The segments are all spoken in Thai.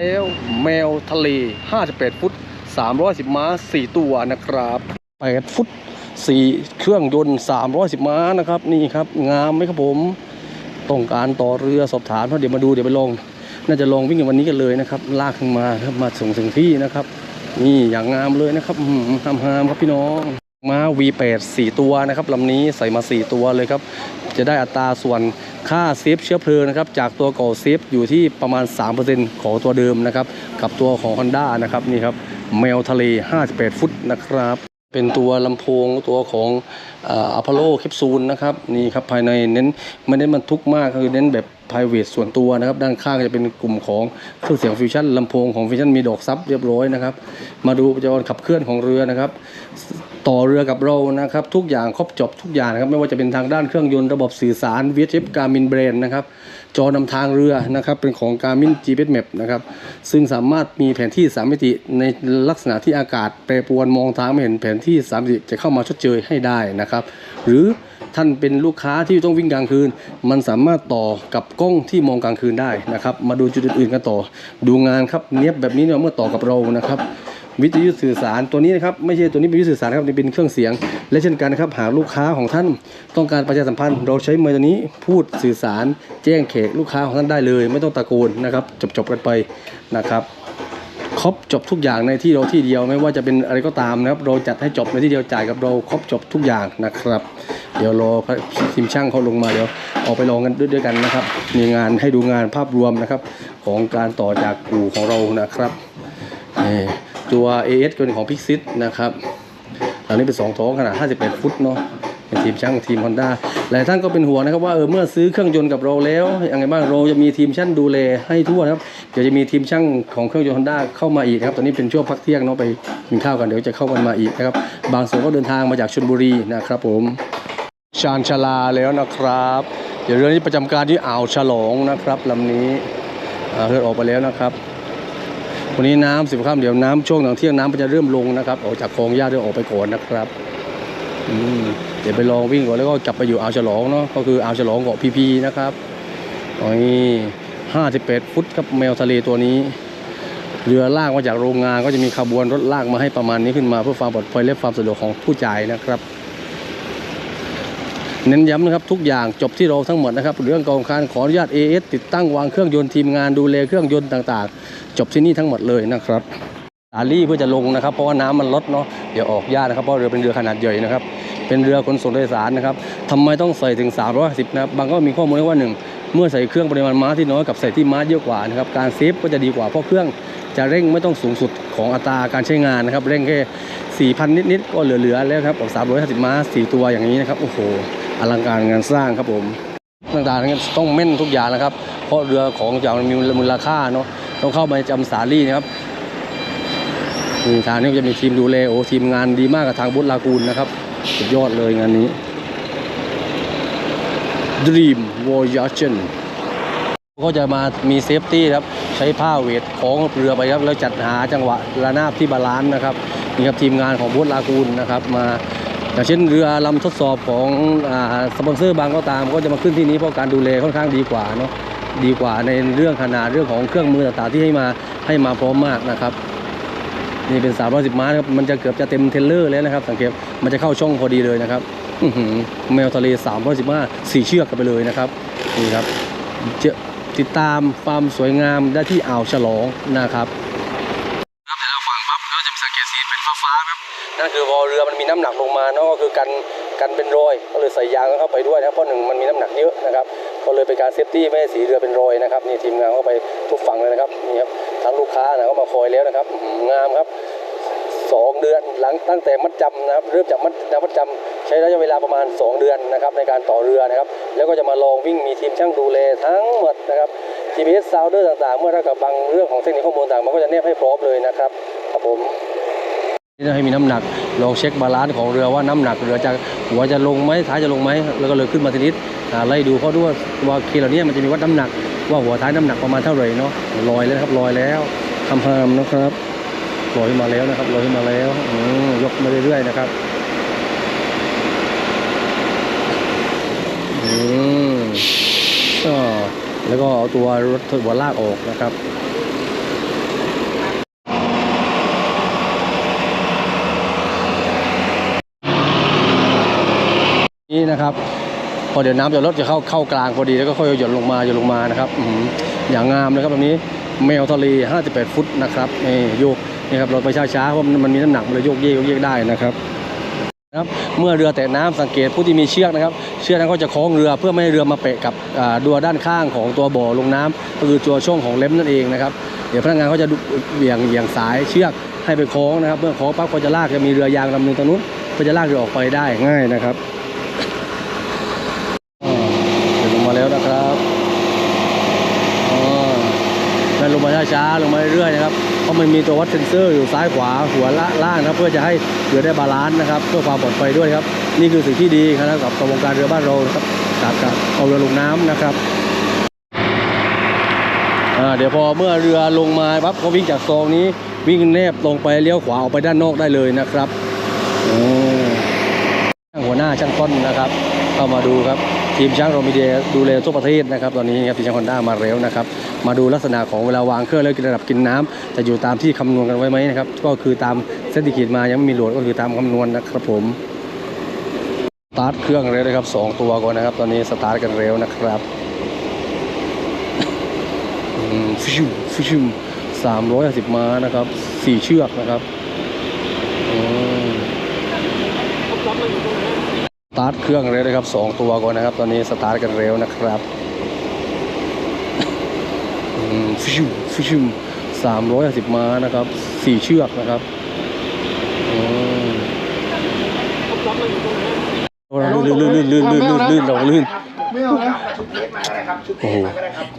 แล้วแมวทะเล 58 ฟุต 310 ม้า 4 ตัวนะครับ 8 ฟุต 4 เครื่องยนต์ 310 ม้านะครับ นี่ครับ งามไหมครับผม ต้องการต่อเรือสอบถามเพราะเดี๋ยวมาดูเดี๋ยวไปลอง น่าจะลองวิ่งวันนี้กันเลยนะครับ ลากขึ้นมาครับมาส่งถึงที่นะครับ นี่อย่างงามเลยนะครับอืมงามงามครับพี่น้องม้า V8 4 ตัวนะครับลำนี้ใส่มา 4 ตัวเลยครับ จะได้อัตราส่วน ค่าเซฟเชื้อเพลิงนะครับจากตัวเก่าเซฟอยู่ที่ประมาณ 3%ของตัวเดิมนะครับกับตัวของ Honda นะครับนี่ครับแมวทะเล 58 ฟุตนะครับ เป็นตัวลำโพงตัวของอัพโลแคปซูลนะครับนี่ครับภายในเน้นไม่ได้บรรทุกมากคือเน้นแบบ p r i v a t ส่วนตัวนะครับ ด้านข้างจะเป็นกลุ่มของเครื่องเสียงฟิวชั่นลำโพงของฟิวชั่นมีดอกซับเรียบร้อยนะครับ มาดูจรขับเคลื่อนของเรือนะครับ ต่อเรือกับเรานะครับ ทุกอย่างครบจบทุกอย่างนะครับ ไม่ว่าจะเป็นทางด้านเครื่องยนต์ระบบสื่อสาร VHF Garmin Brain นะครับ จอนำทางเรือนะครับเป็นของ Garmin GPS Map นะครับซึ่งสามารถมีแผนที่ 3 มิติในลักษณะที่อากาศแปรปรวนมองทางไม่เห็นแผนที่ 3 มิติจะเข้ามาชดเชยให้ได้นะครับ หรือท่านเป็นลูกค้าที่ต้องวิ่งกลางคืน มันสามารถต่อกับกล้องที่มองกลางคืนได้นะครับ มาดูจุดอื่นๆกันต่อ ดูงานครับเนี้ยบแบบนี้เนี่ยเมื่อต่อกับเรานะครับ วิทยุสื่อสารตัวนี้นะครับไม่ใช่ตัวนี้เป็นวิทยุสื่อสารครับนี่เป็นเครื่องเสียง และเช่นกันนะครับหากลูกค้าของท่านต้องการประชาสัมพันธ์ เราใช้เมอตัวนี้พูดสื่อสาร แจ้งเขตลูกค้าของท่านได้เลย ไม่ต้องตะโกนนะครับจบๆกันไปนะครับครบจบทุกอย่างในที่เราที่เดียวไม่ว่าจะเป็นอะไรก็ตามนะครับ เราจัดให้จบในที่เดียวจ่ายกับเราครบจบทุกอย่างนะครับ เดี๋ยวรอทีมช่างเขาลงมาเดี๋ยวออกไปลองกันด้วยกันนะครับ มีงานให้ดูงานภาพรวมนะครับ ของการต่อจากกู่ของเรานะครับนี่ ตัว AS ตัวนี้ของพิกซิตนะครับอันนี้เป็นสองท้องขนาด58ฟุตเนาะเป็นทีมช่างทีม Honda หลายท่านก็เป็นห่วงนะครับว่าเออเมื่อซื้อเครื่องยนต์กับเราแล้วยังไงบ้างเราจะมีทีมช่างดูแลให้ทั่วนะครับเดี๋ยวจะมีทีมช่างของเครื่องยนต์ Honda เข้ามาอีกนะครับตอนนี้เป็นช่วงพักเที่ยงเนาะไปกินข้าวกันเดี๋ยวจะเข้ากันมาอีกนะครับบางส่วนก็เดินทางมาจากชลบุรีนะครับผมชานชาลาแล้วนะครับ เดี๋ยวเรือนี้ประจำการที่อ่าวฉลองนะครับลำนี้เรือออกไปแล้วนะครับ วันนี้น้ำสิบข้ามเดี๋ยวน้ำช่วงหลังเที่ยงน้ำมันจะเริ่มลงนะครับ ออกจากคลองหญ้าเรือออกไปก่อนนะครับอืมเดี๋ยวไปลองวิ่งก่อนแล้วก็กลับไปอยู่อ่าวฉลองเนาะก็คืออ่าวฉลองเกาะพีพีนะครับตอนนี้ห้าสิบแปดฟุตครับแมวทะเลตัวนี้ เรือลากมาจากโรงงานก็จะมีขบวนรถลากมาให้ประมาณนี้ขึ้นมาเพื่อความปลอดภัยและความสะดวกของผู้จ่ายนะครับ เน้นย้ำนะครับทุกอย่างจบที่เราทั้งหมดนะครับเรื่องกองการขออนุญาต AS ติดตั้งวางเครื่องยนต์ทีมงานดูแลเครื่องยนต์ต่างๆ จบที่นี่ทั้งหมดเลยนะครับสาลี่เพื่อจะลงนะครับเพราะว่าน้ำมันลดเนาะเดี๋ยวออกยากนะครับเพราะเรือเป็นเรือขนาดใหญ่นะครับเป็นเรือขนส่งโดยสารนะครับทำไมต้องใส่ถึง 350นะครับบางก็มีข้อมูลว่าหนึ่งเมื่อใส่เครื่องปริมาณม้าที่น้อยกับใส่ที่ม้าเยอะกว่านะครับการเซฟก็จะดีกว่าเพราะเครื่องจะเร่งไม่ต้องสูงสุดของอัตราการใช้งานนะครับเร่งแค่4,000 นิดๆก็เหลือๆแล้วครับกับ350 ม้า 4 ตัวอย่างนี้นะครับโอ้โห อลังการงานสร้างครับผมต่างๆนั้นต้องเม่นทุกอย่างนะครับ เพราะเรือของจะมีมูลค่าเนาะต้องเข้ามาจำสาลี่นะครับนี่ทางนี้ก็จะมีทีมดูแลโอ้ทีมงานดีมากกับทางบุตรลากูลนะครับสุดยอดเลยงานนี้ Dream Voyage ก็จะมามีเซฟตี้ครับ ใช้ผ้าเวทของเรือไปครับ แล้วจัดหาจังหวะระนาบที่บาลานซ์นะครับนี่ครับทีมงานของบุตรลากูลนะครับ มา อย่างเช่นเรือลำทดสอบของอสปอนเซอร์บางก็ตาม ก็จะมาขึ้นที่นี้เพราะการดูแลค่อนข้างดีกว่าเนาะดีกว่าในเรื่องขนาดเรื่องของเครื่องมือต่างๆที่ให้มาให้มาพร้อมมากนะครับ นี่เป็น 310 ม้าครับมันจะเกือบจะเต็มเทเลอร์แล้วนะครับ สังเกตมันจะเข้าช่องพอดีเลยนะครับแมวทะเล 310ม้าสี่เชือกกันไปเลยนะครับนี่ครับจอติดตามความสวยงามได้ที่อ่าวฉลองนะครับ นั่นคือพอเรือมันมีน้ำหนักลงมาเนาะก็คือกันกันเป็นรอยก็เลยใส่ยางเข้าไปด้วยนะเพราะหนึ่งมันมีน้ำหนักเยอะนะครับก็เลยเป็นการเซฟตี้ไม่ให้สีเรือเป็นรอยนะครับนี่ทีมงานเข้าไปทุกฝั่งเลยนะครับนี่ครับทั้งลูกค้านะก็มาคอยแล้วนะครับงามครับสองเดือนหลังตั้งแต่มัดจำนะครับเริ่มจากมัดมัดจำใช้ระยะเวลาประมาณ 2 เดือนนะครับในการต่อเรือนะครับแล้วก็จะมาลองวิ่งมีทีมช่างดูแลทั้งหมดนะครับ GPS sounder ต่างๆ เมื่อเรากับบางเรื่องของเทคนิคข้อมูลต่างมันก็จะแนบให้พร้อมเลยนะครับครับผม ให้มีน้ำหนักลองเช็คบาลานซ์ของเรือว่าน้ำหนักเรือจะหัวจะลงไหมท้ายจะลงไหมแล้วก็เลยขึ้นมาทีนิดอ่าไล่ดูเขาด้วยว่าเคเหล่านี้มันจะมีวัดน้ำหนัก ว่าหัวท้ายน้ำหนักประมาณเท่าไหร่เนาะลอยแล้วครับลอยแล้วคำพามนะครับลอยขึ้นมาแล้วนะครับลอยขึ้นมาแล้วอืมยกมาเรื่อยๆนะครับอืมก็แล้วก็เอาตัวรถหัวลากออกนะครับ นี่นะครับ พอเดี๋ยวน้ำจะลดจะเข้าเข้ากลางพอดีแล้วก็ค่อยหย่อนลงมาหย่อนลงมานะครับออย่างงามนะครับตรงนี้แมวทะเล58 ฟุตนะครับนี่โยกนี่ครับเราไปช้าๆเพราะมันมีน้ำหนักมันเลยโยกเยกโยกเยกได้นะครับนะครับเมื่อเรือแตะน้ำสังเกตผู้ที่มีเชือกนะครับ เชือกนั้นก็จะคล้องเรือเพื่อไม่ให้เรือมาเปะกับดัวด้านข้างของตัวบ่อลงน้ำก็คือตัวช่วงของเล็มนั่นเองนะครับเดี๋ยวพนักงานเขาจะเบี่ยงเบี่ยงสายเชือกให้ไปคล้องนะครับ เมื่อคล้องปั๊บก็จะลากจะมีเรือยางลำหนึงตรงนู้นก็จะลากเรือออกไปได้ง่ายนะครับอ่าเดี๋ยวลงมาแล้วนะครับอ่า นั่นลงมาช้าๆลงมาเรื่อยๆนะครับเพราะมันมีตัววัดเซนเซอร์อยู่ซ้ายขวาหัวละล่างนะเพื่อจะให้เรือได้บาลานซ์นะครับ เพื่อความปลอดภัยด้วยครับ นี่คือสิ่งที่ดีครับกับกับวงการเรือบ้านเราครับกับกับเอาเรือลงน้ำนะครับเดี๋ยวพอเมื่อเรือลงมาปั๊บก็วิ่งจากซองนี้วิ่งแนบตรงไปเลี้ยวขวาออกไปด้านนอกได้เลยนะครับหัวหน้าช่างต้นนะครับ เข้ามาดูครับทีมช่างโรมิเดียดูแลทั่วประเทศนะครับ ตอนนี้ครับทีมช่างฮอนด้ามาแล้วนะครับ มาดูลักษณะของเวลาวางเครื่องแล้วระดับกินน้ำจะอยู่ตามที่คำนวณกันไว้ไหมนะครับ ก็คือตามเส้นที่ขีดมายังไม่มีโหลดก็คือตามคำนวณนะครับผมสตาร์ทเครื่องเร็วเลยครับสองตัวก่อนนะครับ ตอนนี้สตาร์ทกันเร็วนะครับฟิวฟิวสามร้อยสิบม้านะครับสี่เชือกนะครับสตาร์ทเครื่องเร็วเลยครับสองตัวก่อนนะครับ ตอนนี้สตาร์ทกันเร็วนะครับ ฟิวฟิวสามร้อยสิบม้านะครับสี่เชือกนะครับอืมลื่นลื่นลื่นลื่นลื่นลื่นลื่นลงลื่นไม่เอาแล้วโอ้โห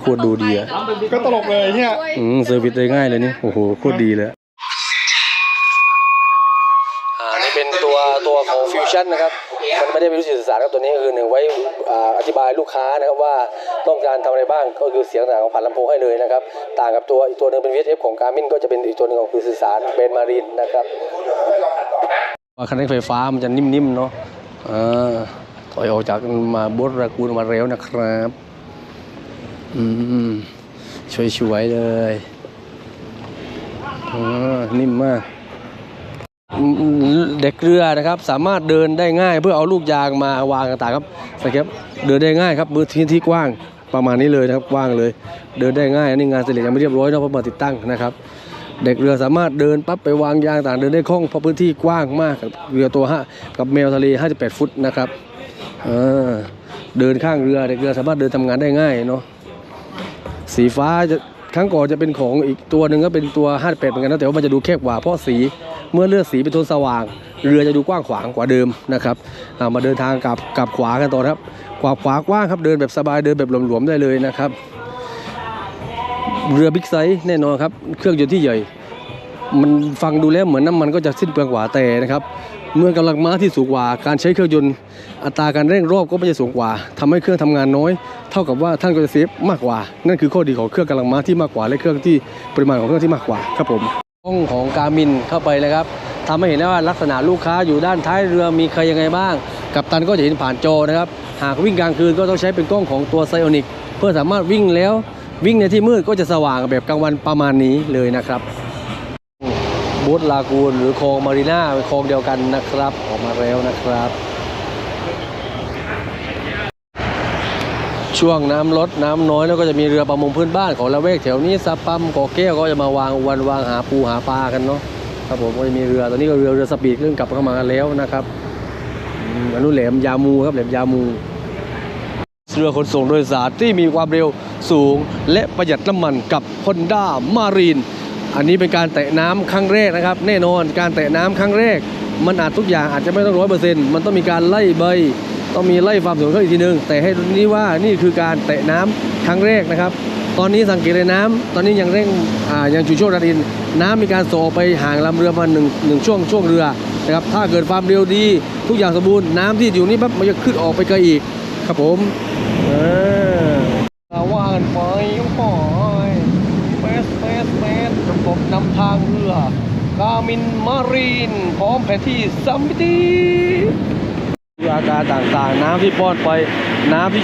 โคตรดูดีอะก็ตลกเลยเนี่ยอืมเซอร์วิสได้ง่ายเลยนี่โอ้โหโคตรดีเลย ชั่นนะครับมันไม่ได้เป็นวิทยาศาสตร์ครับตัวนี้คือหนึ่งไว้อธิบายลูกค้านะครับว่าต้องการทำอะไรบ้างก็คือเสียงต่างของผ่านลำโพงให้เลยนะครับต่างกับตัวอีกตัวหนึ่งเป็น VSF ของการมินก็จะเป็นอีกตัวหนึ่งของคือสื่อสารเป็นมารีนนะครับว่าคันเร่งไฟฟ้ามันจะนิ่มๆเนาะอ่าถอยออกจากมาบดระกูลมาเร็วนะครับอืมช่วยๆเลยอ่านิ่มมาก เด็กเรือนะครับ สามารถเดินได้ง่าย เพื่อเอาลูกยางมาวางต่างๆครับสังเกตเดินได้ง่ายครับมือที่ที่กว้างประมาณนี้เลยนะครับกว้างเลย เดินได้ง่ายอันนี้งานเสร็จยังไม่เรียบร้อยเนาะเพราะมาติดตั้งนะครับ เด็กเรือสามารถเดินปั๊บไปวางยางต่างเดินได้คล่องเพราะพื้นที่กว้างมากเรือตัวห้ากับแมวทะเล 58 ฟุตนะครับเดินข้างเรือเด็กเรือสามารถเดินทำงานได้ง่ายเนาะสีฟ้าจะครั้งก่อนจะเป็นของอีกตัวหนึ่งก็เป็นตัว 58 เหมือนกันนะแต่ว่ามันจะดูแคบกว่าเพราะสี เมื่อเลือดสีเป็นโทนสว่าง เรือจะดูกว้างขวางกว่าเดิมนะครับมาเดินทางกลับกลับขวากันต่อครับขวาขวากว้างครับเดินแบบสบายเดินแบบหลวมๆได้เลยนะครับ เรือบิ๊กไซส์แน่นอนครับ เครื่องยนต์ที่ใหญ่ มันฟังดูแล้วเหมือนน้ำมันก็จะสิ้นเปลืองกว่าแต่นะครับเมื่อกำลังม้าที่สูงกว่าการใช้เครื่องยนต์อัตราการเร่งรอบก็ไม่จะสูงกว่าทำให้เครื่องทำงานน้อย เท่ากับว่าท่านก็จะเซฟมากกว่า นั่นคือข้อดีของเครื่องกำลังม้าที่มากกว่าและเครื่องที่ปริมาณของเครื่องที่มากกว่าครับผม ห้องของการมินเข้าไปเลยครับทำให้เห็นได้ว่าลักษณะลูกค้าอยู่ด้านท้ายเรือมีใครยังไงบ้าง กับตันก็จะเห็นผ่านจอนะครับ หากวิ่งกลางคืนก็ต้องใช้เป็นกล้องของตัวไซโอนิกเพื่อสามารถวิ่งแล้ว วิ่งในที่มืดก็จะสว่างแบบกลางวันประมาณนี้เลยนะครับบูธลากูนหรือคลองมารีนาเป็นคลองเดียวกันนะครับ ออกมาแล้วนะครับ ช่วงน้ำลดน้ำน้อยแล้วก็จะมีเรือประมงพื้นบ้านของละเวกแถวนี้สะปั๊มเกาะแก้วก็จะมาวางอวนวางหาปูหาปลากันเนาะครับผมก็จะมีเรือตอนนี้ก็เรือเรือสปีดเริ่มกลับเข้ามาแล้วนะครับอนนู้นแหลมยามูครับแหลมยามู เรือขนส่งโดยสารที่มีความเร็วสูง และประหยัดน้ำมันกับ Honda Marine อันนี้เป็นการแตะน้ำครั้งแรกนะครับ แน่นอนการแตะน้ำครั้งแรก มันอาจทุกอย่างอาจจะไม่ต้องร้อยเปอร์เซ็นต์มันต้องมีการไล่ใบ ต้องมีไล่ความสูงเขาอีกทีนึง แต่ให้นี้ว่านี่คือการแตะน้ำครั้งแรกนะครับ ตอนนี้สังเกตเลยน้ำตอนนี้ยังเร่งอ่ายังชูโชคดันอิน น้ำมีการโซออกไปห่างลำเรือมาหนึ่งหนึ่งช่วงช่วงเรือนะครับถ้าเกิดความเร็วดี ทุกอย่างสมบูรณ์น้ำที่อยู่นี่ปั๊บมันจะขึ้นออกไปไกลอีกครับผมเออตาว่านไปยังปอยเฟสเฟสเฟสระบบนำทางเรือกามินมารีน พร้อมแผนที่ซัมมิตีคื อาการต่างๆ น้ำที่ป้อนไปน้ำที่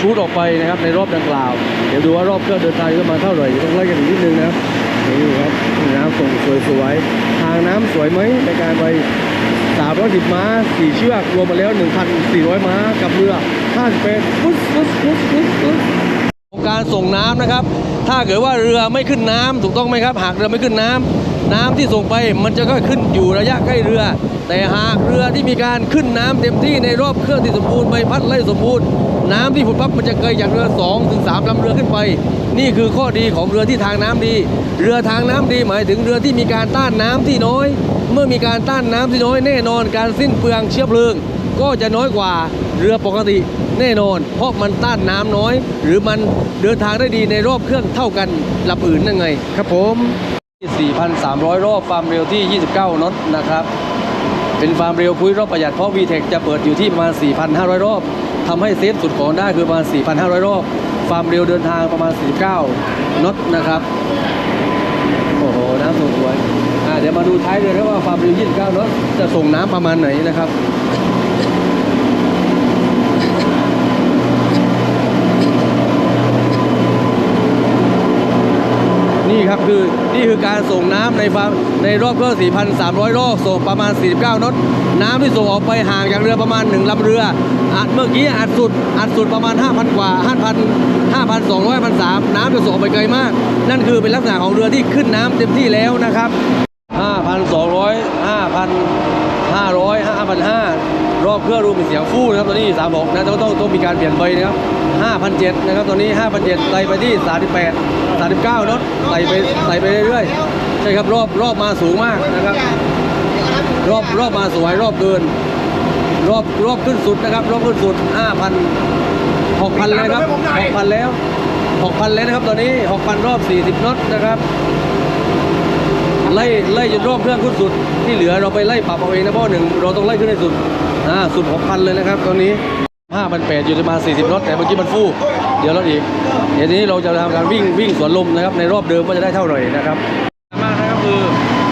ชูดออกไปนะครับ ในรอบดังกล่าว เดี๋ยวดูว่ารอบเครื่องเดินทางจะมาเท่าไหร่ต้องไล่กันอีกนิดนึงนะครับนี่ครับน้ำส่งสวยๆทางน้ำสวยไหมในการไป310ม้า4เชือกรวมมาแล้ว1,400ม้ากับเรือ58ฟุตฟุตฟุตฟุตฟุตการส่งน้ำนะครับ ถ้าเกิดว่าเรือไม่ขึ้นน้ำถูกต้องไหมครับ หากเรือไม่ขึ้นน้ำน้ำที่ส่งไปมันจะก็ขึ้นอยู่ระยะใกล้เรือ แต่หากเรือที่มีการขึ้นน้ำเต็มที่ในรอบเครื่องที่สมบูรณ์ใบพัดไล่สมบูรณ์ น้ำที่ผุดปั๊บมันจะเกยจากเรือ2ถึง3ลำเรือขึ้นไป นี่คือข้อดีของเรือที่ทางน้ำดี เรือทางน้ำดีหมายถึงเรือที่มีการต้านน้ำที่น้อย เมื่อมีการต้านน้ำที่น้อยแน่นอนการสิ้นเปลืองเชื้อเพลิง ก็จะน้อยกว่าเรือปกติแน่นอน เพราะมันต้านน้ำน้อย หรือมันเดินทางได้ดีในรอบเครื่องเท่ากันลำอื่นนั่นไง ครับผม4,300 รอบความเร็วที่ 29 น็อตนะครับ เป็นฟาร์มเร็วคุยรอบประหยัดเพราะ VTEC จะเปิดอยู่ที่ประมาณ 4,500 รอบทำให้เซฟสุดของได้คือประมาณ 4,500 รอบ ฟาร์มเร็วเดินทางประมาณ 49น็อตนะครับ โอ้โห น้ำสวยเดี๋ยวมาดูท้ายเรือนะว่าฟาร์มเร็ว29น็อตจะส่งน้ำประมาณไหนนะครับ ครับ คือนี่คือการส่งน้ำในฟาร์มในรอบเครื่อง4,300 รอบส่งประมาณ 49น็อตน้ำที่ส่งออกไปห่างจากเรือประมาณ 1ลำเรืออัดเมื่อกี้อัดสุดอัดสุดประมาณ 5,000 กว่า 5,000 5,200 1,300น้ำจะส่งไปไกลมาก นั่นคือเป็นลักษณะของเรือที่ขึ้นน้ำเต็มที่แล้วนะครับ5,200 5,500 5,500 รอบเครื่องรวมเป็นเสียงฟู่นะครับตอนนี้36นะต้องต้องต้องมีการเปลี่ยนใบนะครับ5,700นะครับตอนนี้5,700ไต่ไปที่ 38 39น็อตไต่ไปไต่ไปเรื่อยๆใช่ครับรอบรอบมาสูงมากนะครับ รอบรอบมาสวยรอบเกิน รอบรอบขึ้นสุดนะครับ รอบขึ้นสุด 5,000 6,000เลยครับ6,000แล้ว6,000แล้วนะครับตอนนี้ 6,000 รอบ 40น็อตนะครับไล่ไล่จนรอบเครื่องขึ้นสุดที่เหลือเราไปไล่ปรับเอาเองนะเพราะหนึ่งเราต้องไล่ขึ้นให้สุด อ่าสุด6,000เลยนะครับตอนนี้5,800อยู่ประมาณ40น็อตแต่เมื่อกี้มันฟู่เดี๋ยวรถอีกเดี๋ยวนี้เราจะทำการวิ่งวิ่งสวนลมนะครับในรอบเดิมว่าจะได้เท่าไหร่นะครับมากนะครับคือ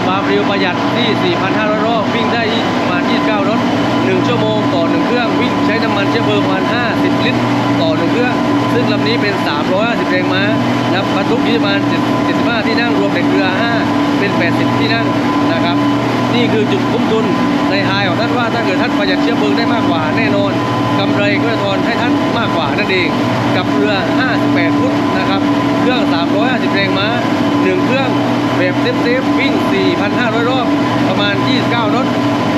ความเร็วประหยัดที่ 4,500 รอบ วิ่งได้ประมาณ29น็อต1ชั่วโมงต่อ 1 เครื่อง วิ่งใช้น้ำมันเชื้อเพลิงประมาณ 50 ลิตร ต่อ 1 เครื่อง ซึ่งลำนี้เป็น 350 แรงม้านะครับบรรทุกที่ประมาณ75 ที่นั่งรวมเด็กเรือ 5 เป็น 80 ที่นั่งนะครับ นี่คือจุดคุ้มทุนในไฮของท่านว่าถ้าเกิดท่านประหยัดเชื้อเพลิงได้มากกว่าแน่นอนกำไรก็จะทอนให้ท่านมากกว่านั่นเอง กับเรือ 58 ฟุตนะครับ เครื่อง 350 แรงม้า 1 เครื่องแบบเซฟๆวิ่ง 4,500 รอบ ประมาณ 29น็อต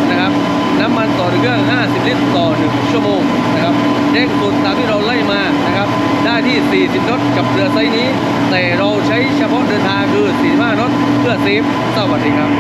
นะครับน้ำมันต่อเครื่อง 50 ลิตรต่อ 1 ชั่วโมงนะครับเร่งสุดตามที่เราไล่มานะครับ ได้ที่ 40น็อตกับเรือไซส์นี้ แต่เราใช้เฉพาะเดินทางคือ 45น็อตเพื่อเซฟสวัสดีครับ